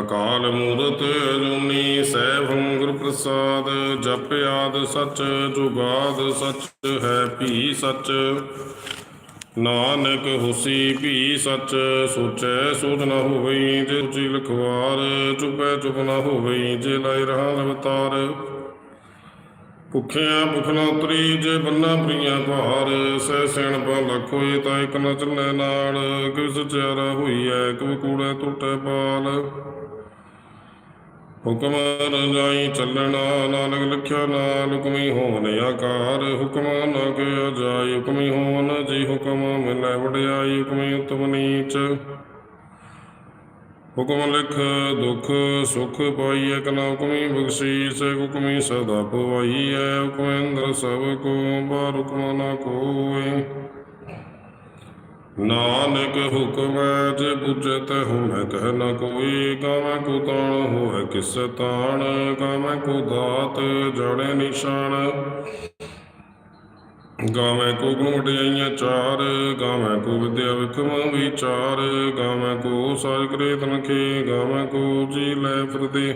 ਅਕਾਲ ਮੂਰਤ ਜੁਨੀ ਸੈਭੰ ਗੁਰ ਪ੍ਰਸਾਦ, ਜਪ ਆਦ ਸਚ ਜੁਗਾਦ ਸਚ, ਹੈ ਭੀ ਸਚ। ਨਾਨਕ ਹੁਸੀ ਭੀ ਸਚ, ਸੋਚੈ ਸੋਚ ਨ ਹੋਵਈ, ਜੇ ਉਚੀ ਲਖਵਾਰ, ਚੁਪੈ ਚੁਪ ਨਾ ਹੋਵਈ, ਜੇ ਲਾਇ ਰਹਾ ਅਵਤਾਰ। ਭੁਖਿਆ ਭੁਖ ਉਤਰੀ ਜੇ ਬੰਨਾ ਪ੍ਰੀਆ ਭਾਰ, ਸਹਿ ਸਿਣ ਪਾ ਲੱਖ ਹੋਏ ਤਾਂ ਇਕ ਨ ਚੱਲੇ ਨਾਲ, ਕਿਸ ਚਾਰਾ ਹੋਈਐ, ਕਿਉ ਕੂੜੈ ਟੁੱਟੈ ਪਾਲ? ਹੁਕਮ ਰਜਾਈ ਚੱਲਣਾ, ਨਾਨਕ ਲਿਖਿਆ ਨਾਲ ਹੁਕਮੀ ਹੋਣ ਆਕਾਰ, ਹੁਕਮ ਨਾ ਕੇ ਅਜਾਈ ਹੁਕਮੀ ਹੋਣ, ਜੀ ਹੁਕਮ ਮਿਲੈ ਵਡਿਆਈ ਹੁਕਮੀ ਉਤਮ ਨੀਚ। ਹੁਕਮ ਲਿਖ, ਦੁਖ, ਸੁਖ ਪਾਈਐ ਕਨਾ ਹੁਕਮੀ ਬਖਸ਼ੀਸ, ਹੁਕਮੀ ਸਦਾ ਪਵਾਈਐ, ਹੁਕਮ ਅੰਦਰ ਸਭ ਕੋ ਬਾਰ ਹੁਕਮ ਨਾ ਕੋਏ ਨਾਨਕ ਹੁਕਮ ਜੇ ਬੁਝੇ ਤੇ ਹੁਮੈ ਕਹਿ ਨ ਕੋਈ, ਕਾਮੈ ਕੋ ਤਾਣ ਹੋਵੇ ਕਿਸ ਤਾਣ, ਕਾਮੈ ਕੋ ਦਾਤ ਜੜੇ ਨਿਸ਼ਾਨ। ਗਾਵੇਂ ਕੋ ਗੁਣ ਵਡਿਆਈਆਂ ਚਾਰ, ਗਾਵੇਂ ਕੋ ਵਿਦਿਆ ਵਿਖਮ ਵਿਚਾਰ, ਗਾਵੇਂ ਕੋ ਸਾਜ ਕਰੇ ਤਨਖੇ, ਗਾਵੇਂ ਕੋ ਜੀ ਲੈ ਫਿਰਦੇ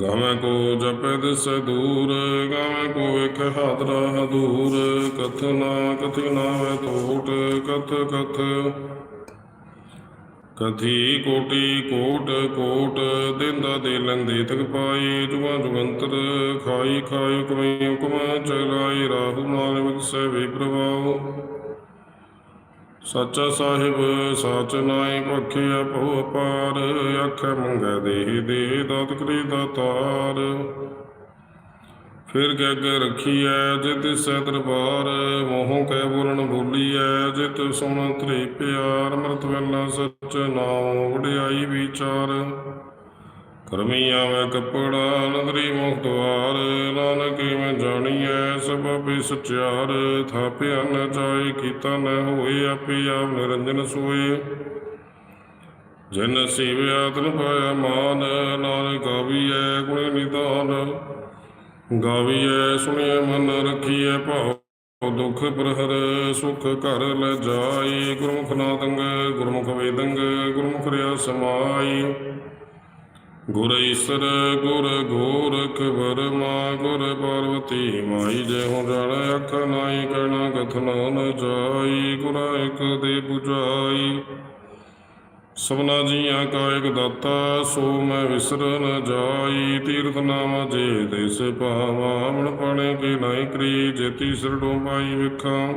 ਗਾਵੇਂ ਕੋ ਜਪੈ ਦਿਸੈ ਦੂਰ, ਗਾਵੇਂ ਕੋ ਵੇਖ ਹਾਦਰਾ ਹਦੂਰ ਕਥ ਨਾ ਕਥ ਨਾ ਵੈ ਤੋਟ ਕਥ ਕਥ ਕਥੀ ਕੋਟੀ ਕੋਟ ਕੋਟ ਦਿੰਦਾ ਦੇ ਲੰਦੇ ਤਕ ਪਾਈ ਜੁਗਾ ਜੁਗੰਤਰ ਖਾਈ ਖਾਈ ਹੁਕਮੇ ਹੁਕਮ ਚਲਾਈ ਰਾਹੂ ਮਾਲ ਵਿਕਸੈ ਪ੍ਰਭਾਉ। ਸੱਚਾ ਸਾਹਿਬ, ਸਾਚ ਨਾਈ ਭਖਿਆ ਭਉ ਅਪਾਰ, ਆਖੇ ਮੰਗੈ ਦੇਹ ਦੇ ਦਾਤ ਕਰੀ ਦਾਤਾਰ। ਫਿਰ ਗਗ ਰਖੀਐ, ਜਿਤ ਸੈ ਦਰਬਾਰ, ਮੋਹ ਕੈ ਬੋਲਣ ਬੋਲੀਐ, ਜਿਤ ਸੁਣ ਤ੍ਰੀ ਪਿਆਰ, ਮਰਤ ਵੇਲਾ ਸਚ ਨਾਮ ਵਡਿਆਈ ਵਿਚਾਰ। ਕਰਮੀ ਆਵੇ ਕਪੜਾ ਨਦਰੀ ਮੁਖ ਦਵਾਰ, ਨਾਨਕ ਮੈਂ ਜਾਣੀਐ ਸਭ ਆਪੇ ਸਚਿਆਰ। ਥਾਪਿਆ ਨ ਜਾਏ, ਕੀਤਾ ਨ ਹੋਏ, ਆਪੇ ਆਪ ਨਿਰੰਜਨ ਸੋਏ। ਜਿਨ ਸੇਵਿਆ, ਤਨ ਪਾਇਆ ਮਾਨ, ਨਾਨਕ ਗਾਵੀਐ ਗੁਣ ਨਿਦਾਨ। ਗਾਵੀਐ, ਸੁਣਿਐ, ਮਨ ਰਖੀਐ, ਭਾਉ ਦੁਖ ਪ੍ਰਹਰ, ਸੁਖ ਘਰ ਲੈ ਜਾਈ। ਗੁਰਮੁਖ ਨਾਦੰਗ ਗੁਰਮੁਖ ਵੇਦੰਗ ਗੁਰਮੁਖ ਰਿਆ ਸਮਾਈ। ਗੁਰ ਈਸਰ, ਗੁਰ ਗੋਰਖ ਬਰਮਾ ਗੁਰ ਪਾਰਵਤੀ ਮਾਈ, ਜੇ ਹੋ ਜਾਣ ਅੱਖ ਨਾਈ ਕਹਿਣਾ ਕਥਨਾ ਨ ਜਾਈ। ਗੁਰ ਸਭਨਾ ਜੀਆਂ ਕਾ ਇਕ ਦਾਤਾ, ਸੋ ਮੈਂ ਵਿਸਰ ਨ ਜਾਈ। ਤੀਰਥ ਨਾਮ ਜੇ ਦੇਸ ਭਾਵਾ ਮਨ ਪਾਣੇ ਕੀ ਨਾਈ ਕਰੀ, ਜੇਤੀ ਸਰਡੋ ਪਾਈ ਵਿਖਾਂ।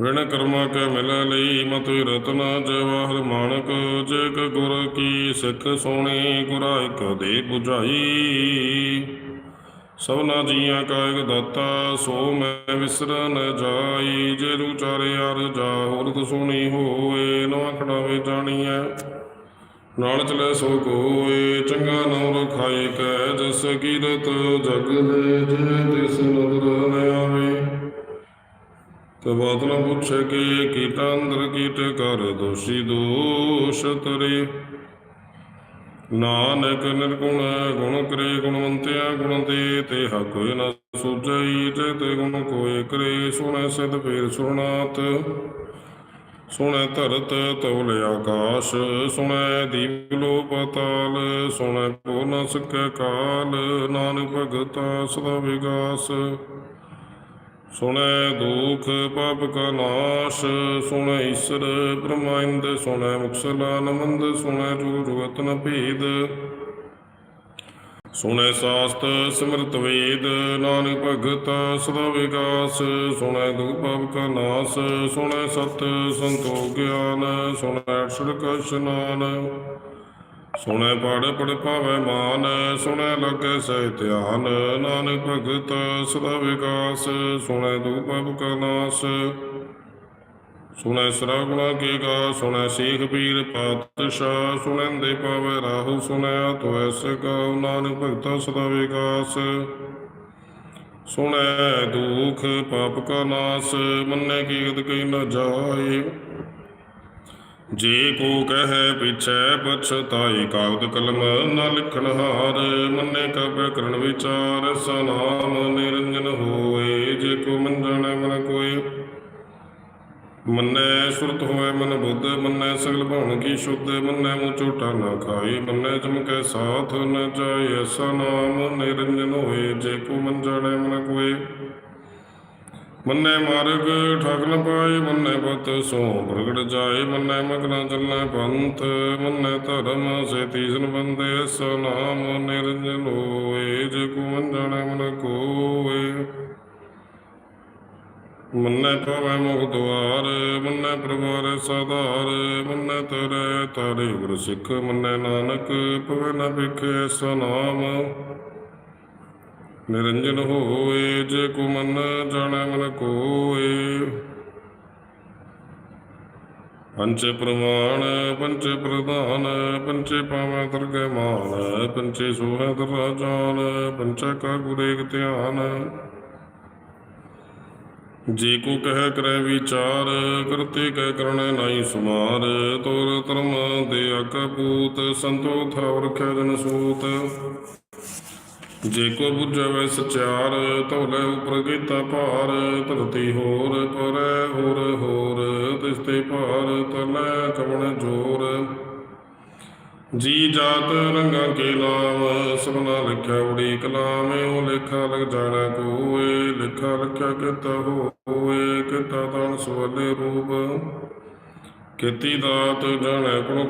ਵਿਣ ਕਰਮਾ ਕੈ ਮਿਲ ਲਈ, ਮਤਿ ਰਤਨ ਜਵਾਹਰ ਮਾਨਕ। ਜਗ ਗੁਰ ਕੀ ਸਿੱਖ ਸੋਣੀ, ਗੁਰਾ ਇਕ ਦੇ 부ਝਾਈ ਸਭਨਾ ਜੀਆਂ ਕਾ ਇਕ ਦਾਤਾ, ਸੋ ਮੈਂ ਵਿਸਰ ਨ ਜਾਈ, ਜੇ ਰੂ ਅਰ ਜਾ ਹੋਰਤ ਸੁਣੀ ਹੋਏ ਨਵਾ ਖੜਾਵੇ ਜਾਣੀਐ। ਨਾਲ ਚਲੇ ਸੋ ਕੋਏ, ਚੰਗਾ ਨਾਮ ਰਖਾਏ ਕੈ, ਜਸ ਕੀਰਤ ਜਗ ਦੇ ਜੇ ਤਿਸ ਨਦਰ ਨ ਆਵੇ। ਤੇ ਬਾਤ ਪੁੱਛੇ ਕਿ ਕੀਟਾ ਅੰਦਰ ਕੀਟ ਕਰ, ਦੋਸ਼ੀ ਦੋਸ਼ ਤਰੇ। ਨਾਨਕ ਨਿਰਗੁਣ ਗੁਣ ਕਰੇ ਗੁਣਵੰਤਿਆ ਗੁਣ ਤੇ ਹਾ ਕੋਈ ਨਾ ਸੂਝਈ ਜੇ ਤੇ ਗੁਣ ਕੋਈ ਕਰੇ, ਸੁਣੈ ਸਿਧ ਫੇਰ ਸੁਣਾਤ ਸੁਣੈ ਧਰਤ ਤਉਲ ਆਕਾਸ਼, ਸੁਣੈ ਦੀਪ ਲੋ ਪਤਾਲ ਸੁਣੈ ਪੂਰਨ ਸਕੈ ਕਾਲ, ਨਾਨਕ ਭਗਤਾ ਸਦਾ ਵਿਗਾਸ। ਸੁਣੈ ਦੁਖ ਪਾਪ ਕਾ ਨਾਸ਼, ਸੁਣੈ ਈਸ਼ਰ ਬ੍ਰਹਮਾਇੰਦ ਸੁਣੈ ਮੁਕਸਲਾ ਨਮੰਦ ਸੁਣੈ ਜੁਗ ਜੁਗਤ ਨ ਭੇਦ। ਸੁਣੈ ਸਾਸਤ ਸਿਮਰਤ ਵੇਦ, ਨਾਨਕ ਭਗਤ ਸਦਾ ਵਿਕਾਸ। ਸੁਣੈ ਦੁਖ ਪਾਪ ਕਾ ਨਾਸ, ਸੁਣੈ ਸਤ ਸੰਤੋਖ ਗਿਆਨ, ਸੁਣੈ ਅਠਸਠ ਇਸ਼ਨਾਨ ਸੁਣੈ ਪੜ ਪੜ ਪਾਵੈ ਮਾਨ, ਸੁਣੈ ਲਾਗੈ ਸਹਿ ਧਿਆਨ। ਨਾਨਕ ਭਗਤ ਸਦਾ ਵਿਕਾਸ, ਸੁਣੈ ਦੁਖ ਪਾਪ ਕਾ ਨਾਸ। ਸੁਣੈ ਸਰਾਗੁਣਾ ਕੀ ਗਾ, ਸੁਣੈ ਸੇਖ ਪੀਰ ਪਾਤਸ਼ਾਹ। ਸੁਣੈਂਦੇ ਪਾਵੈ ਰਾਹੂ, ਸੁਣੈ ਤੋ ਐਸ ਗਾਉ ਨਾਨਕ ਭਗਤਾ ਸਦਾ ਵਿਕਾਸ। ਸੁਣੈ ਦੁਖ ਪਾਪ ਕਾ ਨਾਸ, ਮੰਨੇ ਕੀਤ ਗਤ ਕਈ ਜਾਏ। ਜੇ ਕੋ ਕਹੈ ਪਿਛੈ ਪਛਤਾਈ ਕਾਗਦ ਕਲਮ ਨਾ ਲਿਖਣ ਹਾਰ, ਮੰਨੇ ਕਬੈ ਕਰਨ ਵਿਚਾਰ, ਸਨਾਮ ਨਿਰੰਜਨ ਹੋਏ, ਜੇ ਕੋ ਮੰਜਣ ਮਨ ਕੋਈ ਮੰਨੈ ਸੁਰਤ ਹੋਏ ਮਨ ਬੁੱਧ, ਮੰਨੈ ਸਗਲ ਭਉਣ ਕੀ ਸ਼ੁੱਧ, ਮੰਨੈ ਮੂੰ ਝੂਠਾ ਨਾ ਖਾਈ, ਮੰਨੈ ਜਮ ਕੈ ਸਾਥ ਨ ਜਾਏ ਐਸਾ ਨਾਮ ਨਿਰੰਜਨ ਹੋਏ, ਜੇ ਕੋ ਮਨ ਜਾਣੈ ਮਨ ਕੋਏ। ਮੰਨੇ ਮਾਰਗ ਠਾਕ ਨ ਪਾਏ ਮੰਨੈ ਪਤ, ਸੋ ਪ੍ਰਗਟ ਜਾਏ, ਮੰਨੈ ਮਗਨ ਚੱਲੈ ਪੰਥ, ਮੰਨੈ ਧਰਮ ਸੇ ਤੀਸਨ ਬੰਦੇ ਐਸਾ ਨਾਮ ਨਿਰੰਜਨ ਹੋਏ ਜੇ ਕੋ ਮਨ ਮਨ ਕੋਏ। ਮੰਨੈ ਪਵੈ ਮੁਖ ਦੁਆਰ, ਮੰਨੇ ਪ੍ਰਵਾਰ ਸਾਧਾਰ, ਮੰਨੇ ਤਰੈ ਤਾਰੇ ਗੁਰ ਸਿੱਖ, ਮੰਨੇ ਨਾਨਕ ਪਵੈ ਨ ਵਿਖੇ ਐਸਾ ਨਾਮ। ਨਿਰੰਜਨ ਹੋਏ ਜੇ ਕੋ ਮਨ ਜਾਣੈ ਮਨ ਕੋਏ। ਪੰਚ ਪ੍ਰਮਾਣ, ਪੰਚ ਪ੍ਰਧਾਨ, ਪੰਚੇ ਪਾਵੈ ਦਰਗਹਿ ਮਾਨ, ਪੰਚੇ ਸੋਹੈ ਦਰਾ ਜਾਨ ਕਾ ਗੁਰੇਕ ਧਿਆਨ। ਜੇ ਕੋ ਕਹਿ ਕਰੈ ਵਿਚਾਰ, ਕਰਤੇ ਕਹਿ ਕਰਣੈ ਨਾਹੀ ਸੁਮਾਰ। ਤੋਰ ਧਰਮ ਦੇ ਆਕਾ ਪੂਤ, ਸੰਤੋ ਥਾਵ ਰਖਿਆ ਜਨ ਸੂਤ। ਜੇ ਕੋ ਬੁਝਵੈ ਸਚਿਆਰ ਧੌਲੇ ਉਪਰ ਕੀਤਾ ਭਾਰ, ਧਰਤੀ ਹੋਰ ਪਰੈ ਹੋਰ ਹੋਰ, ਤਿਸ ਤੇ ਭਾਰ ਤਲੈ ਕਵਣ ਜੋਰ। ਜੀ ਜਾਤ ਰੰਗਾ ਕੇ ਲਾਮ, ਸਭਨਾ ਲਿਖਿਆ ਉੜੀ ਕਲਾਮ ਉਹ ਲੇਖਾ ਲਗ ਜਾਣਾ ਕੋਏ, ਲਿਖਾ ਲਖਿਆ ਕਿਤਾ ਹੋਏ ਕੀਤੀ ਦਾਤ ਜਾਣੈ ਗੁਣ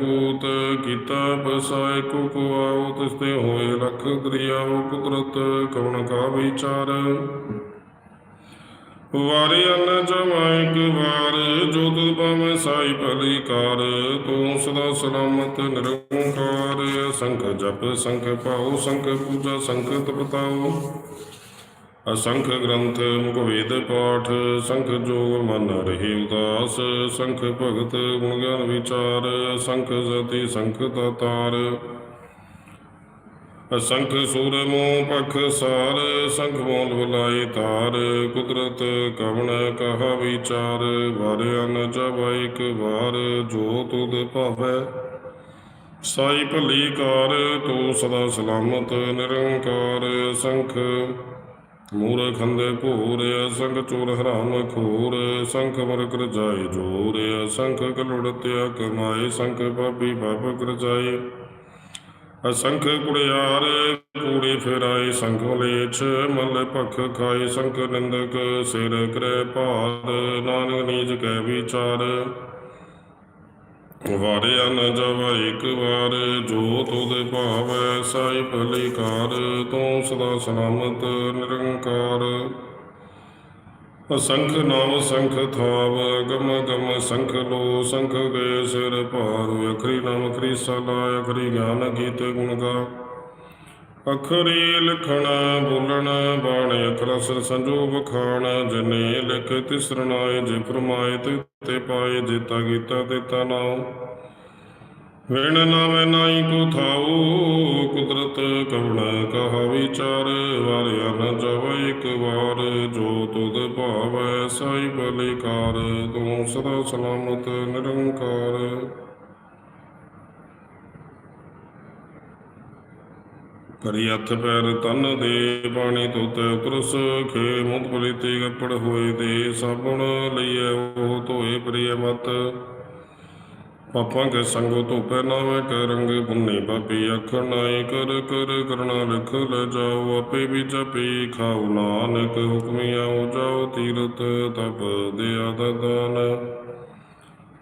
ਕੀਤਾ ਬਸਾਇ ਕੋ ਕੋ ਆਉ ਤਿਸ ਹੋਏ ਲਖ ਦਰਿਆਉ ਕੁਦਰਤ ਕਵਣ ਕਾ ਵਿਚਾਰ। ਵਾਰੇ ਅੰਨ ਜਮਾਇਕ ਵਾਰ ਜੋ ਤੁਧ ਪਾਵੇਂ ਸਾਈ ਭਲੀ ਕਾਰ, ਤੂੰ ਸਦਾ ਸਲਾਮਤ ਨਿਰੰਕਾਰ। ਸੰਖ ਜਪ ਸੰਖ ਪਾਉ ਸੰਖ ਪੂਜਾ ਸੰਖ ਤਪਤਾਉ। ਅਸੰਖ ਗ੍ਰੰਥ ਮੁਖ ਵੇਦ ਪਾਠ, ਸੰਖ ਜੋਗ ਮਨ ਰਹੇ ਉਦਾਸ ਸੰਖ ਭਗਤ ਗੁਣ ਗਿਆਨ ਵਿਚਾਰ, ਸੰਖ ਜਤੀ ਸੰਖ ਦਾਤਾਰ ਅਸੰਖ ਸੂਰ ਮੂੰ ਪਖ ਸਾਰ, ਸੰਖ ਮੋਲ ਬੁਲਾਈ ਤਾਰ ਕੁਦਰਤ ਕਵਣ ਕਹਾ ਵਿਚਾਰ ਵਾਰਿਆਨ ਜਬ ਇੱਕ ਵਾਰ, ਜੋ ਤੁਧ ਭਾਵੈ। ਸਾਈ ਭਲੀ ਕਾਰ, ਤੂੰ ਸਦਾ ਸਲਾਮਤ ਨਿਰੰਕਾਰ, ਸੰਖ ਮੂਰ ਖੰਦੇ ਭੂਰ ਸੰਖ ਚੋਰ ਹਰਾਮ ਖੂਰ, ਸੰਖ ਮਰ ਕਰ ਜਾਏ ਜੋਰ, ਸੰਖ ਕਲੁੜਤਿਆ ਕਮਾਏ ਸੰਖ ਪਾਪੀ ਪਾਪ ਕਰ ਜਾਏ ਅਸੰਖ ਕੁੜਿਆਰ, ਕੂੜੇ ਫੇਰਾਏ, ਸੰਖ ਮਲੇਛ, ਮਲ ਭਖ ਖਾਏ, ਸੰਖ ਨਿੰਦਕ ਸਿਰ ਕਰੈ ਭਾਰ, ਨਾਨਕ ਨੀਜ ਕੈ ਵਿਚਾਰ। ਵਾਰਿਆ ਅਨ ਜਬ ਇੱਕ ਵਾਰ ਜੋ ਤੁਧ ਭਾਵੈ ਸਾਈ ਭਲੀ ਕਾਰ ਤੂੰ ਸਦਾ ਸਲਾਮਤ ਨਿਰੰਕਾਰ। ਅਸੰਖ ਨਾਮ ਸੰਖ ਥਾਵ, ਗਮ ਗਮ ਸੰਖ ਲੋ ਸੰਖ ਗਏ ਸਿਰ ਭਾਰ। ਅਖਰੀ ਨਾਮ ਅਖਰੀ ਸਲਾ ਅਖਰੀ ਗਿਆਨ ਗੀਤ ਗੁਣ ਗਾ। ਅਖਰੀ ਲਿਖਣਾ ਬੋਲਣ ਬਾਣ ਅਖਰਸ ਸੰਜੋਗ ਖਾਣ ਜਨੇ ਲਿਖ ਤਿਸਰਨਾਏ ਜੇ ਫਰਮਾਏ ਤੇ ਤੇ ਪਾਏ ਜੇਤਾ ਗੀਤਾ ਤੇ ਨਾਉ। ਵਿਣ ਨਾਮੈ ਨਾਹੀ ਕੋ ਥਾਉ, ਕੁਦਰਤ ਕਵਣ ਕਹਾ ਵਿਚਾਰ। ਵਾਰਿਆ ਨ ਜਵ ਇੱਕ ਵਾਰ, ਜੋ ਤੁਧ ਭਾਵੈ ਸਾਈ ਬਲਿਕਾਰ। ਤੂੰ ਸਦਾ ਸਲਾਮਤ ਨਿਰੰਕਾਰ। ਕਰੀ ਹੱਥ ਪੈਰ ਤਨ ਦੇ, ਬਾਣੀ ਤੋਤੇ ਉਤਰਸ ਖੇ ਮੁਤ ਪਲੀਤੀ ਗੱਪੜ ਹੋਏ ਦੇ, ਸਾਬਣ ਲਈਐ ਉਹ ਧੋਏ ਪ੍ਰਿਯ ਮਤ। ਪਾਪਾਂ ਕੇ ਸੰਗੋ ਧੋਪੈ ਨਾਵੇਂ ਕੈ ਪੁੰਨੇ ਪਾਪੀ ਅੱਖਰ ਨਾਈ ਕਰ ਕਰ ਕਰਣਾ ਲਿਖ ਲੈ ਜਾਓ, ਆਪੇ ਵੀ ਜਪੀ ਖਾਉ ਨਾਨਕ ਹੁਕਮੀ ਆਉ ਜਾਓ ਤੀਰਤ ਤਪ ਦੇ ਆਦਦਾਨ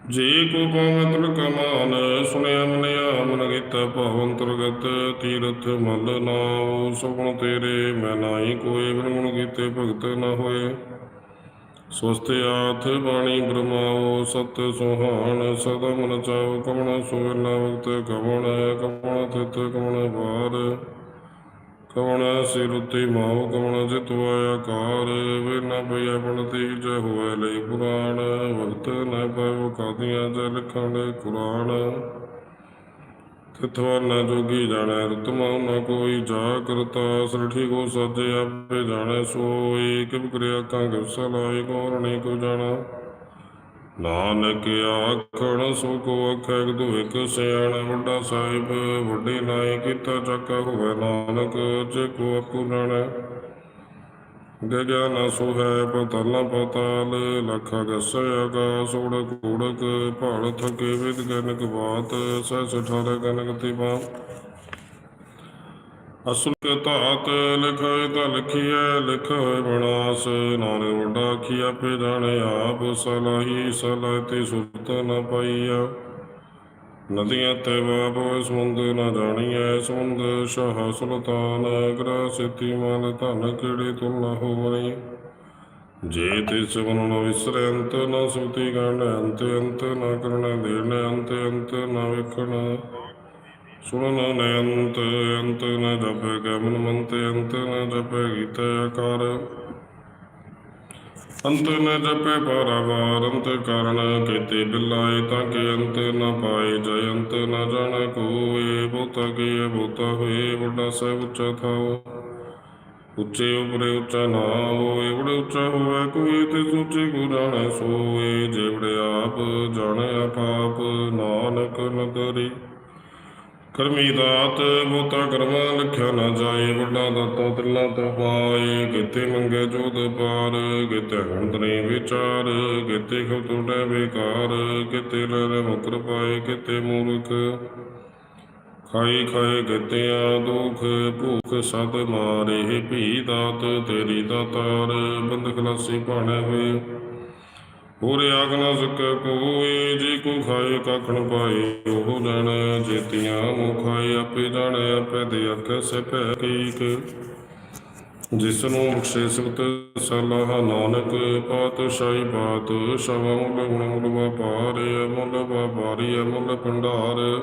ਜੇ ਕੋ ਪਵਿੱਤਰ ਕਮਾਨ, ਸੁਣਿਆ ਮਨਿਆ ਮਨ ਕੀਤਾ ਭਾਵ ਅੰਤਰਗਤ, ਤੀਰਥ ਮਲ ਨਾਉ, ਸੁਗਣ ਤੇਰੇ, ਮੈਂ ਨਾਹੀ ਕੋਈ ਬਿਨ ਗੁਣ ਕੀਤੇ ਭਗਤ ਨਾ ਹੋਏ। ਸਵਸਤੇ ਆਥ ਬਾਣੀ ਬ੍ਰਹਮਾਓ ਸਤ ਸੁਹਾਣ, ਸਦਾ ਮਨ ਚਾਉ ਕਮਣ ਸੁਵਰਨਾ ਵਕਤ ਕਮਣ ਕਮਣ ਤਿਤ ਕਮਣ ਬਾਰ ਕਮਣ ਸਿਰੁਤੀ ਮਾਉ ਕਮਣ ਜਿਤਵਾ ਆਕਾਰ, ਵੇ ਨ ਪਈ ਆਪਣ ਤੀਜ ਹੋਏ ਲਈ ਪੁਰਾਣ ਵਕਤ ਨ ਪਾਉ ਕਾਦੀਆਂ ਜ ਲਿਖਣ ਕੁਰਾਨ। ਤਿਥਵਾ ਨ ਜੋਗੀ ਜਾਣੈ ਰਤਮਾ ਨਾ ਕੋਈ ਜਾ ਕਰਤਾ ਸਲਠੀ ਕੋ ਸਾਜੇ, ਆਪੇ ਜਾਣੈ ਸੋਈ ਕਿਬ ਕਰਿਆ ਕਾਂ ਸਲਾਈ ਕੋਰ ਕੋ ਜਾਣਾ। ਨਾਨਕ ਆਖਣ ਸੋ ਕੋ ਆਖੈ ਸਿਆਣ, ਵੱਡਾ ਸਾਹਿਬ, ਵੱਡੇ ਨਾਈ, ਕੀਤਾ ਚੱਕਾ ਹੋਵੇ ਨਾਨਕ ਜੇ ਕੋ ਆਪੂ ਗਗਨ ਸੁਹੈ ਪਤਲ ਪਤਾਲ, ਲਖ ਗਸ ਆਕਾਸ ਉੜਕ ਉੜਕ ਭਾਲ ਥਕੇ ਵਿਦ ਗਨਕ ਬਾਤ, ਸਹਿ ਠਾਰ ਗਨਕ ਤਿਵਾ ਅਸੁਲ ਧਾਤ ਲਿਖੈ ਤਾ ਲਿਖੀਐ ਲਿਖੈ ਬਨਾਸ ਨਾਨਕ ਵੱਡਾ ਆਖੀ ਆਪੇ ਜਾਣੇ ਆਪ ਸਲਾਹੀ। ਸਲਾਹਤੀ ਸੁਰਤ ਨ ਪਾਈਆ ਨਦੀਆਂ ਤੇ ਬਾਪ ਸਮੁੰਦ ਨ ਜਾਣੀਐ। ਸਮੁੰਦ ਸ਼ਾਹ ਸੁਲਤਾਨ ਗ੍ਰਹ ਸਿਤੀ ਮਨ ਧਨ ਕਿਹੜੀ ਤੁਲ ਹੋਵਣੀ? ਜੇ ਤਿਸ ਮਨ ਨ ਵਿਸਰੈ, ਅੰਤ ਨ ਸੁਤੀ ਗਣ, ਅੰਤ ਅੰਤ ਨ ਕਰਣ ਦੇਣ, ਅੰਤ ਅੰਤ ਨ ਵੇਖਣ। ਸੁਣਨ ਨ ਅੰਤ ਅੰਤ ਨ ਜਪੈ ਗਮਨ ਮੰਤ ਅੰਤ ਨ ਜਪੈ ਗੀਤ ਆਕਾਰ ਅੰਤ ਨ ਜਪੈ ਪਾਰਾਵਾਰ ਅੰਤ ਕਾਰਣ ਕੀਤੇ ਬਿਲਾਏ ਤਾਂ ਕਿ ਅੰਤ ਨ ਪਾਏ ਜੈ ਅੰਤ ਨ ਜਾਣੈ ਕੋਏ ਬਹੁਤਾ ਕੀਏ ਬਹੁਤਾ ਹੋਏ ਵੱਡਾ ਸਹਿ ਉੱਚਾ ਥਾਓ ਉੱਚੇ ਉਪਰੇ ਉੱਚਾ ਨਾ ਹੋਏ ਬੜੇ ਉੱਚਾ ਹੋਵੇ ਕੋਈ ਤੇ ਸੋਚੇ ਕੋ ਜਾਣੈ ਸੋਏ ਜਿਵੜੇ ਆਪ ਜਾਣੇ ਆਪਾਪ ਨਾਨਕ ਨਗਰੀ ਕਰਮੀ ਦਾਤ, ਬਹੁਤਾ ਕਰਮਾ ਲਿਖਿਆ ਨਾ ਜਾਏ, ਵੱਡਾ ਦਾਤਾ ਤਿਲਾਂ ਤੇ ਪਾਏ ਕਿਤੇ ਮੰਗੇ ਜੋਦ ਪਾਰ ਕਿਤੇ ਹੰਦ ਨਹੀਂ ਵਿਚਾਰ ਕਿਤੇ ਖੁ ਟੁੱਟੇ ਬੇਕਾਰ ਕਿਤੇ ਲੈ ਮੁਕਰ ਪਾਏ ਕਿਤੇ ਮੂਰਖ ਖਾਈ ਖਾਏ ਗਤਿਆ ਦੁਖ, ਭੂਖ ਸਦ ਮਾਰੇ, ਭੀ ਦਾਤ ਤੇਰੀ ਦਾਤਾਰ ਬੰਦ ਖਲਾਸੀ ਭਾਣੇ ਹੋਏ। ਹੋਰ ਆਗ ਨਾ ਸਕੈ ਕੋਏ ਜੇ ਕੋ ਖਾਏ ਕਾਖਣ ਪਾਏ, ਉਹ ਜਣ ਜੇਤੀਆਂ ਮੋ ਖਾਏ ਆਪੇ ਜਾਣੇ, ਆਪੇ ਦੇ ਅੱਖ ਸਪੈ ਕੀਕ। ਜਿਸ ਨੂੰ ਬਖਸ਼ੇ ਸੁਤ ਸਲਾਹ ਨਾਨਕ, ਪਾਤਸ਼ਾਹੀ ਬਾਤ ਸ਼ਵ ਮੁਲ ਮੁਲ ਵਪਾਰ, ਅਮੁੱਲ ਵਪਾਰੀ, ਅਮੁੱਲ ਭੰਡਾਰ।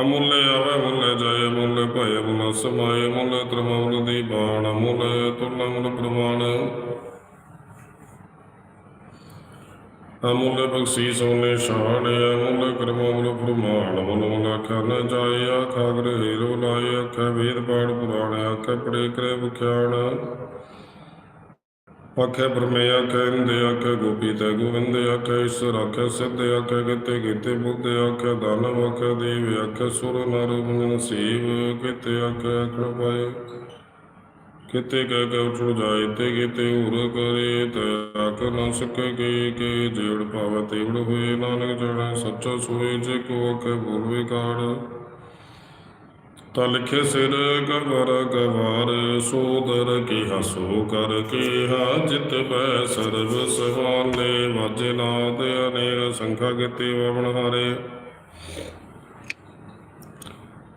ਅਮੁੱਲ ਆਵੇ, ਮੁੱਲ ਜਾਏ, ਮੁੱਲ ਭਏ, ਮੁੱਲ ਸਮਾਏ, ਮੁੱਲ ਤਰਮੁੱਲ ਦੀ ਬਾਣ, ਮੁੱਲ ਤੁਲ ਮੁੱਲ ਪ੍ਰਮਾਣ ਅਮੁੱਲ ਬਖਸ਼ੀ ਸੋਨੇ ਸ਼ਾਨ ਅਮੁੱਲ ਕਰਮ ਮੁੱਲ ਪ੍ਰਮਾਣ ਮੁੱਲ ਮੁੱਲ ਆਖਿਆ ਨ ਜਾਏ, ਆਖਾ ਗ੍ਰਹਿ ਲਾਏ ਆਖਿਆ ਵੇਦ ਪਾੜ ਪੁਰਾਣ ਆਖਿਆ ਪੜੇ ਕਰੇ ਵਿਖਿਆਣ। ਆਖੇ ਬ੍ਰਹਮੇ, ਆਖੇ ਇੰਦੇ ਆਖੇ ਗੋਪੀ ਤੇ ਗੋਵਿੰਦ, ਆਖੇ ਈਸ਼ਰ, ਆਖੇ ਸਿੱਧ, ਆਖੇ ਕਿਤੇ ਕਿਤੇ ਬੁੱਧ, ਆਖੇ ਦਾਨਵ ਆਖੇ ਦੇਵ, ਆਖੇ ਸੁਰ ਨਰ, ਮੁਨ ਸੀਵ ਕਿਤੇ, ਆਖੇ ਆਖਣ ਪਾਏ। ਕਿਤੇ ਕਹਿ ਕੇ ਉਠ ਤੇ ਕਿਤੇ ਉਰ ਕਰੇ ਤੇ ਆਖ ਨਾ ਸਕੇ ਕੇ ਕੇ ਜੇੜ ਪਾਵੇ ਤੇੜ ਹੋਏ। ਨਾਨਕ ਜਣਾ ਸੱਚਾ ਸੋਏ ਜੇ ਕੋ ਆਖੇ ਬੋਲ ਵਿਕਾਰ ਤਾ ਲਿਖੇ ਸਿਰ ਗਵਰ ਗਵਾਰ, ਸੋਦਰ ਕੀ ਹਸੋ ਕਰ ਕੇ ਹਾ ਜਿਤ ਬੈ ਸਰਬ ਸਵਾਲੇ, ਵਾਜੇ ਨਾਦ ਅਨੇਕ ਸੰਖਾ ਕਿਤੇ ਵਵਨ ਹਾਰੇ।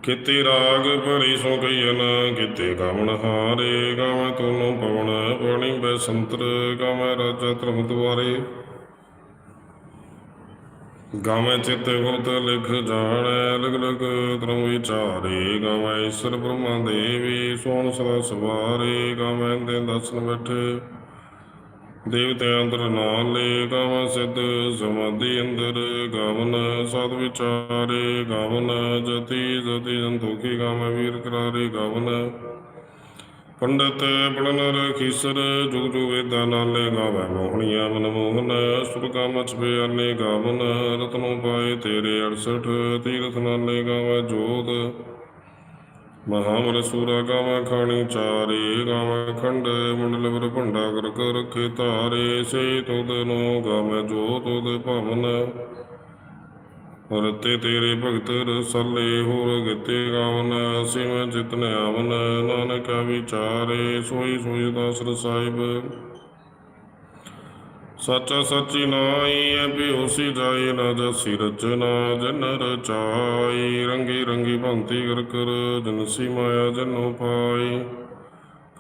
ਕਿਤੇ ਰਾਗ ਭਰੀ ਸੋ ਕਈਨ ਕਿਤੇ ਗਮਨ ਹਾਰੇ, ਗਾਵੇਂ ਤੁਨੂੰ ਪਵਨ ਪਵਣੀ ਬੈ ਸੰਤਰ, ਗਾਵੇਂ ਧਰਮ ਦੁਆਰੇ। ਗਾਵੇਂ ਚਿਤੇ ਗੁਰਤ ਲਿਖ ਜਾਣੈ, ਲਗ ਲਗ ਧਰਮ ਵਿਚਾਰੇ। ਗਾਵੇਂ ਈਸ਼ਰ ਬ੍ਰਹਮਾ ਦੇਵੀ, ਸੋਣ ਸਦਾ ਸਵਾਰੇ। ਗਾਵੇਂ ਦੇ ਦਸਨ ਬੈਠੇ। ਦੇਵਤੇ ਅੰਦਰ ਨਾਲੇ ਗਾਵਾਂ ਸਿੱਧ, ਸਮਾਧੀ ਅੰਦਰ ਗਾਵਨ, ਸਦ ਵਿਚਾਰੇ ਗਾਵਨ, ਜਤੀ ਜਤੀ ਸੰਤੋਖੀ ਗਾਵਾਂ ਵੀਰ ਕਰਾਰੇ ਗਾਵਨ। ਪੰਡਤ ਬਣਨ ਰਖੀਸਰ ਜੁਗ ਜੁਗ ਵੇਦਾਂ ਨਾਲੇ ਗਾਵੈ ਮੋਹਣੀਆਂ ਮਨ ਮੋਹਨ ਸੁਰਗਾ ਮਚ ਬਿਆਨੇ ਗਾਵਨ, ਰਤਨੋ ਪਾਏ ਤੇਰੇ 68 ਤੀਰਥ ਨਾਲੇ ਗਾਵੈ ਜੋਤ। ਮਹਾਮਰ ਸੂਰਾ ਗਾਵਾਂ ਖਾਣੀ ਚਾਰੇ, ਗਾਵ ਖੰਡ, ਮੰਡਲ ਵਰ ਭੰਡਾ ਕਰ ਕਰ ਰਖੇ ਧਾਰੇ, ਸੇ ਤੁਧ ਨੂੰ ਗਾਵੇਂ ਜੋ ਤੁਧ ਭਵਨ। ਰਤੇ ਤੇਰੇ ਭਗਤ ਰਸਲੇ, ਹੋਰ ਗਿਤੇ ਗਾਵਨ ਅਸੀਂ ਜਿਤਨ ਆਵਨ, ਨਾਨਕ ਵਿਚਾਰੇ, ਸੋਈ ਸੋਈ ਦਾਸ ਸਾਹਿਬ ਸੱਚਾ ਸੱਚੀ ਨਾਈ ਐ ਬਿਹੋਸੀ ਜਾਏ ਨਾ ਜਸੀ ਰਚਨਾ ਜਨ ਰਚਾਈ। ਰੰਗੀ ਰੰਗੀ ਭੰਤੀ ਕਰ ਕਰ ਜਨਸੀ ਮਾਇਆ ਜਨੋ ਪਾਈ।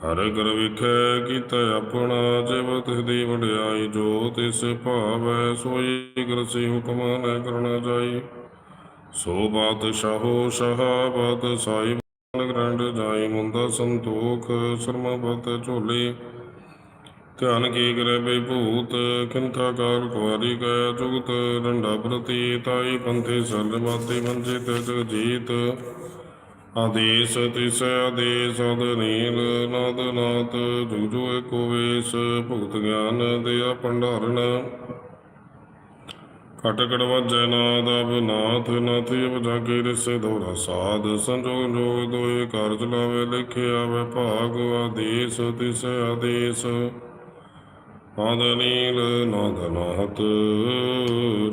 ਹਰ ਕਰ ਵਿਖੇ ਕੀਤਾ ਆਪਣਾ ਜਿਵ ਦੀ ਵਡਿਆਈ ਜੋ ਤਿਸ ਭਾਵੈ, ਸੋਈ ਕਰਸੀ ਹੁਕਮ ਨ ਕਰਨਾ ਜਾਈ। ਸੋ ਬਾਤ ਸ਼ਾਹੋ ਸ਼ਹਾਬਤ ਸਾਈ ਗ੍ਰੰਡ ਜਾਈ ਮੁੰਦਾ ਸੰਤੋਖ, ਸ਼ਰਮਾ ਬਤ ਝੋਲੇ। ਧਿਆਨ ਕੀ ਕਰੇ ਬਈ ਭੂਤ ਕਿੰਥਾ ਕਾਲ ਕੁਆਰੀ ਗਇਆ ਜੁਗਤ, ਡੰਡਾ ਪ੍ਰਤੀ ਤਾਈ ਪੰਥੇ ਸਲ ਮਾਤੇ ਮੰਜੇ ਤੇ ਜਗ ਆਦੇਸ ਤਿਸ ਆਦੇਸ, ਅਦ ਨਾਦ ਨਾਤ ਜੁਗ ਜੁਗ ਏਕੋ ਵੇਸ ਭੁਗਤ ਗਿਆਨ ਦਿਆ ਭੰਡਾਰਨ। ਘਟ ਘਟ ਵਾਜੈ ਨਾਦ ਨਾਥ, ਨਾਥੀ ਅਬ ਜਾਗੇ ਰਿਸੇ ਦੋਰਾ ਸਾਧ। ਸੰਜੋਗ ਜੋਗ ਦੋਏ ਕਰ ਚਲਾਵੇ ਲਿਖਿ ਆਵੇ ਭਾਗ। ਆਦੇਸ ਤਿਸ ਆਦੇਸ। ਆਦ ਨੀਲ, ਨਾਦ ਨਾਹਤ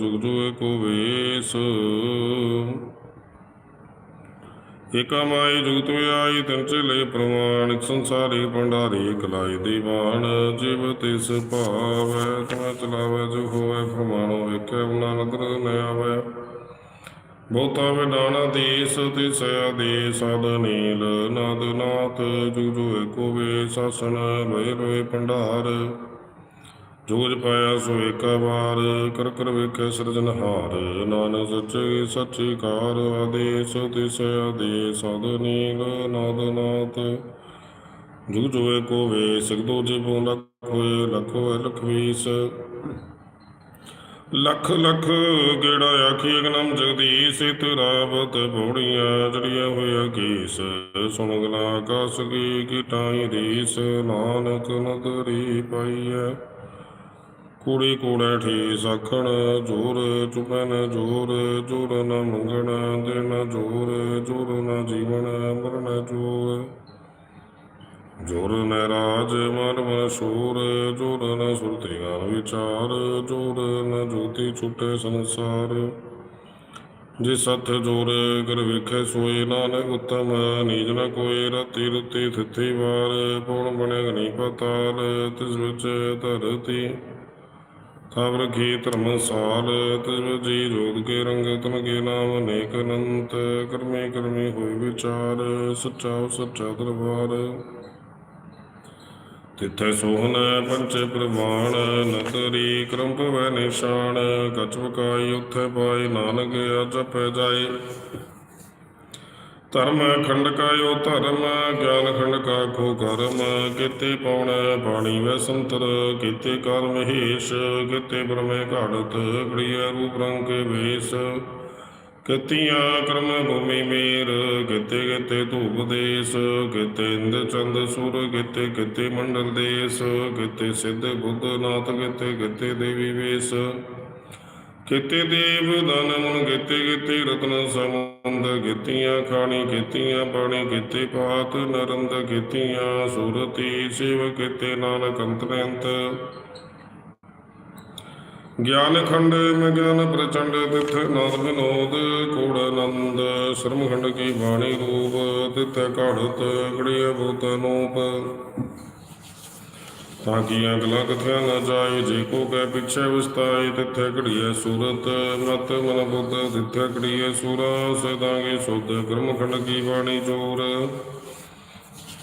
ਜੁਗ ਜੁਗ ਕੋ ਵੇਸ। ਏਕਾ ਜੁਗਤ ਆਈ, ਤਿਨ ਚਲੇ ਪ੍ਰਮਾਣ ਸੰਸਾਰੀ ਭੰਡਾਰੀ ਕਲਾਈ ਦੀਵਾਨ। ਜਿਵ ਤਿਸ ਭਾਵੈ ਤਮੈ ਚਲਾਵੈ, ਜੋ ਹੋਵੇ ਫਰਮਾਨੋ ਵੇਖੈ ਨਾਨਕ ਨ ਆਵੈ। ਬਹੁਤਾ ਵਿਡਾਣਾ ਦੇਸ ਤਿਸ ਆਦੇਸ, ਆਦ ਨੀਲ, ਨਾਦ ਨਾਥ, ਜੁਗ ਜੁਗ ਏਕੋ ਵੇ ਸਾਸਨ ਲੋਏ ਭੰਡਾਰ। ਜੋਜ ਪਾਇਆ ਸੋ ਏਕਾ ਵਾਰ, ਕਰ ਕਰ ਵੇਖੈ ਸਿਰਜਨਹਾਰ ਨਾਨਕ ਸੱਚੇ, ਸੱਚੀ ਕਾਰ, ਆਦੇਸ, ਤਿਸ ਆਦੇਸ ਆਦ ਨਾਦ ਨਾਥ। ਜੁਗ ਜੁਗ ਕੋ ਵੇ ਸਗਦੋ ਜਿਵੋ ਲੱਖ ਹੋਏ ਹੋਏ ਲੱਖ ਵੀਸ। ਲੱਖ ਲੱਖ ਗੇੜਾ ਆਖੀ ਅਗਨਮ ਜਗਦੀਸ਼ ਤਰਾਵਤ ਭੋੜੀਆਂ ਜੜੀਆਂ ਹੋਇਆ ਕੇਸ ਸੁਣ ਗਲਾ ਆਕਾਸ ਕੀ ਕੀਟਾਈ ਰੀਸ ਨਾਨਕ ਨਦਰੀ ਪਾਈਐ। ਕੁੜੀ ਕੂੜੇ ਠੀ ਸਖਣ ਜੋਰ ਚੁਪਨ ਜੋਰ ਜੋਰ ਨ ਮੰਗਣ ਦੇਣ ਜੋਰ ਜੋਰ ਨ ਜੀਵਨ, ਮਰਨ ਜੋਰ। ਜੋਰ ਨ ਰਾਜ ਮਨ ਮਸ਼ੂਰ ਜੋਰ ਨ ਸੁਰਤੀ ਗਾਨ ਵਿਚਾਰ, ਜੋਰ ਨ ਜੋਤੀ ਛੁਟੇ ਸੰਸਾਰ। ਜੇ ਸਤ ਜੋਰ ਕਰ ਵੇਖੈ ਸੋਏ, ਨਾਨਕ ਉਤਮ, ਨੀਜ ਨ ਕੋਈ ਰਤੀ ਰਤੀ ਥਿੱਥੀ ਵਾਰ, ਪੌਣ ਬਣੇ ਨਹੀਂ ਪਤਾਲ, ਤਿਸ ਵਿੱਚ ਧਰਤੀ ਖਬਰ ਕੀ ਧਰਮਸਾਲ ਤਿਸ ਜੀ ਜੋਤ ਕੇ ਰੰਗ ਤਨ ਕੇ ਨਾਮ ਅਨੇਕ ਅਨੰਤ, ਕਰਮੇ ਕਰਮੇ ਹੋਏ ਵਿਚਾਰ, ਸੱਚਾ ਸੱਚਾ ਦਰਬਾਰ। ਤਿੱਥੈ ਸੋਹਨ ਪੰਚੇ ਪ੍ਰਮਾਣ ਨਦਰੀ ਕਰਮ ਭਵੈ ਨਿਸ਼ਾਨ, ਕਚ ਬਕਾਈ ਉਥੇ ਪਾਈ ਨਾਨਕ ਅਜਪੈ ਜਾਏ। ਧਰਮ ਖੰਡ ਕਾਇਓ ਧਰਮ, ਗਿਆਨ ਖੰਡ ਕਾ ਖੋ ਕਰਮ। ਕਿਤੇ ਪਉਣ ਬਾਣੀ ਵੈ ਸੰਤਰ, ਕੀਤੇ ਕਰਮ ਹੇਸ਼ ਕੀਤੇ ਬ੍ਰਹਮੇ ਘਾੜਤ ਗੜੀਐ ਰੂਪ ਰੰਗ ਕੇ ਵੇਸ। ਕੀਤੀਆਂ ਕਰਮ ਭੂਮੀ ਮੇਰ, ਕਿਤੇ ਕਿਤੇ ਧੂਪ ਦੇਸ। ਕਿਤੇ ਇੰਦ ਚੰਦ ਸੂਰ, ਕਿਤੇ ਕਿਤੇ ਮੰਡਲ ਦੇਸ। ਕਿਤੇ ਸਿੱਧ ਬੁੱਧ ਨਾਥ, ਕਿਤੇ ਕਿਤੇ ਦੇਵੀ ਵੇਸ। ਕੀਤੇ ਦੇਵ ਦਾਨ ਮਨ ਕੀਤੇ ਕੀਤੇ ਰਤਨ ਸਮੁੰਦ ਕੀਤੀਆਂ ਖਾਣੀ, ਕੀਤੀਆਂ ਬਾਣੀ ਕੀਤੇ ਪਾਤ, ਨਰੰਦ, ਕੀਤੀਆਂ ਸੁਰਤੀ, ਸਿਵ ਕੀਤੇ ਨਾਨਕ ਅੰਤਰੰਤ ਗਿਆਨ ਖੰਡ ਮੈਂ ਗਿਆਨ ਪ੍ਰਚੰਡ ਤਿਥ ਨਾਦ ਵਿਨੋਦ, ਕੋੜ ਆਨੰਦ ਸ਼ਰਮ ਖੰਡ ਕੀ ਬਾਣੀ ਰੂਪ, ਤਿਥ ਘੜਤ ਗੜੀਏ ਭੂਤ ਨੂਪ ਤਾਂ ਕੀ ਅਗਲਾ ਕਥਿਆ ਨਾ ਜਾਏ? ਜੇ ਕੋ ਕੈ ਪਿਛੇ ਵਿਸਤਾਈ ਤਿੱਥੇ ਘੜੀਏ ਸੂਰਤ। ਮਤ ਮਨ ਬੁੱਧ, ਤਿੱਥੇ ਘੜੀਏ ਸੂਰਾ ਸਦਾਂਗੇ ਸੁਧ ਕਰਮ ਖੰਡ ਕੀ ਬਾਣੀ ਜੋਰ।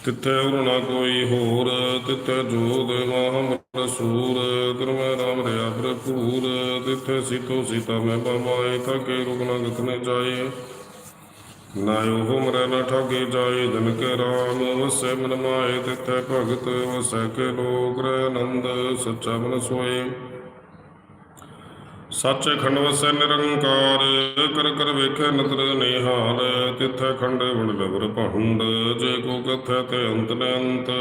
ਤਿੱਥੇ ਹੋਰ ਨਾ ਕੋਈ ਹੋਰ, ਤਿੱਥੇ ਜੋਦ ਮਹਾਮਰ ਸੂਰ। ਕਰਮ ਰਾਮ ਰਿਆ ਭਰਪੂਰ। ਤਿੱਥੇ ਸੀਤੋ ਸੀਤਾ ਮੈਂ ਬਮਾਏ ਥਕੇ ਰੁਕ ਨਾ ਗਤਨੇ ਜਾਏ? ਨਾ ਉਹ ਮਰੈ ਨਾ ਠਾਗੇ ਜਾਏ ਜਨ ਕੇ ਰਾਮ, ਵਸੈ ਮਨ ਮਾਏ ਤਿਥੈ ਭਗਤ, ਵਸੈ ਕੇ ਲੋਕ ਰਹਿ ਆਨੰਦ, ਸੱਚਾ ਮਨ ਸੋਏ। ਸੱਚ ਖੰਡ ਵਸੈ ਨਿਰੰਕਾਰ, ਕਰ ਕਰ ਵੇਖੈ ਨਦਰ ਨਿਹਾਲ, ਤਿਥੈ ਖੰਡ ਵਡ ਲਵਰ ਭੰਡ ਜੇ ਕੋ ਕਥੈ ਤੇ ਅੰਤ ਨ ਅੰਤ।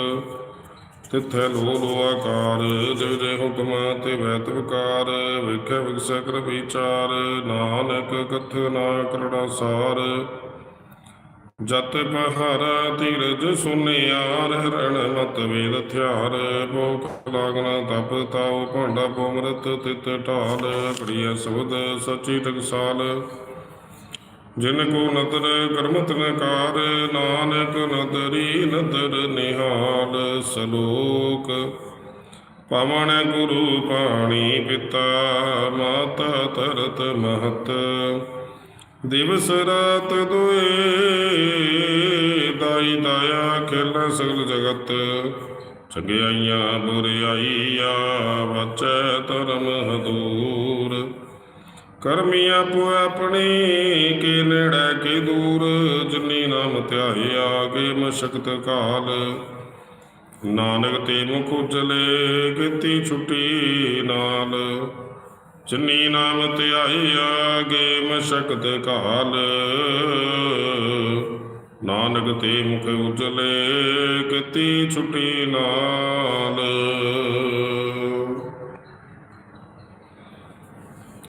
ਤਿਥੈ ਲੋ ਲੋ ਆਕਾਰ ਜਿਵ ਜੇ ਹੁਕਮ ਤੇ ਵੈਤ ਵਿਕਾਰ, ਵੇਖੈ ਵਿਗਸੈ ਕਰ ਵਿਚਾਰ, ਨਾਨਕ ਕਥ ਨਾ ਕਰੜਾ ਸਾਰ। ਜਤ ਪਹਾਰਾ ਧੀਰਜ ਸੁਨਿਆਰ ਹਰਣ ਮਤ ਵੇਦ ਹਥਿਆਰ ਭੋਖ ਲਾਗਣਾ ਤਪ ਤਾਉ ਭਾਂਡਾ ਪੋਮਰਤ ਤਿਤ ਢਾਲ। ਪ੍ਰਿയ ਸੁਧ ਸਚੀ ਟਕਸਾਲ। ਜਿਨ ਕੋ ਨਦਰ ਕਰਮਤ ਨਕਾਰ ਨਾਨਕ ਨਦਰੀ ਨਦਰ ਨਿਹਾਲ। ਸਲੋਕ, ਪਵਨ ਗੁਰੂ ਪਾਣੀ ਪਿਤਾ, ਮਾਤਾ ਤਰਤ ਮਹਤ। ਦਿਵਸ ਰਾਤ ਦੁਏ ਦਾਈ ਦਾਇਆ ਖੇਲਾ ਸਗਲ ਜਗਤ। ਚੰਗਿਆਈਆਂ ਬੁਰਿਆਈਆ ਬਚੈ ਧਰਮ ਹਦੂਰ। ਕਰਮੀ ਆਪੋ ਆਪਣੀ, ਕੇ ਨੇੜੇ ਕੇ ਦੂਰ। ਜਿਨੀ ਨਾਮ ਧਿਆਇਆ ਕੇ ਮਸ਼ਕਤ ਕਾਲ। ਨਾਨਕ ਤੇ ਮੁਖ ਉਜਲੇ, ਕੀਤੀ ਛੁੱਟੀ ਨਾਲ। ਜਿਨੀ ਨਾਮ ਧਿਆਇਆ ਗੇ ਮਸ਼ਕਤ ਕਾਲ। ਨਾਨਕ ਤੇ ਮੁਖ ਉਜਲੇ ਕੀਤੀ ਛੁੱਟੀ ਨਾਲ।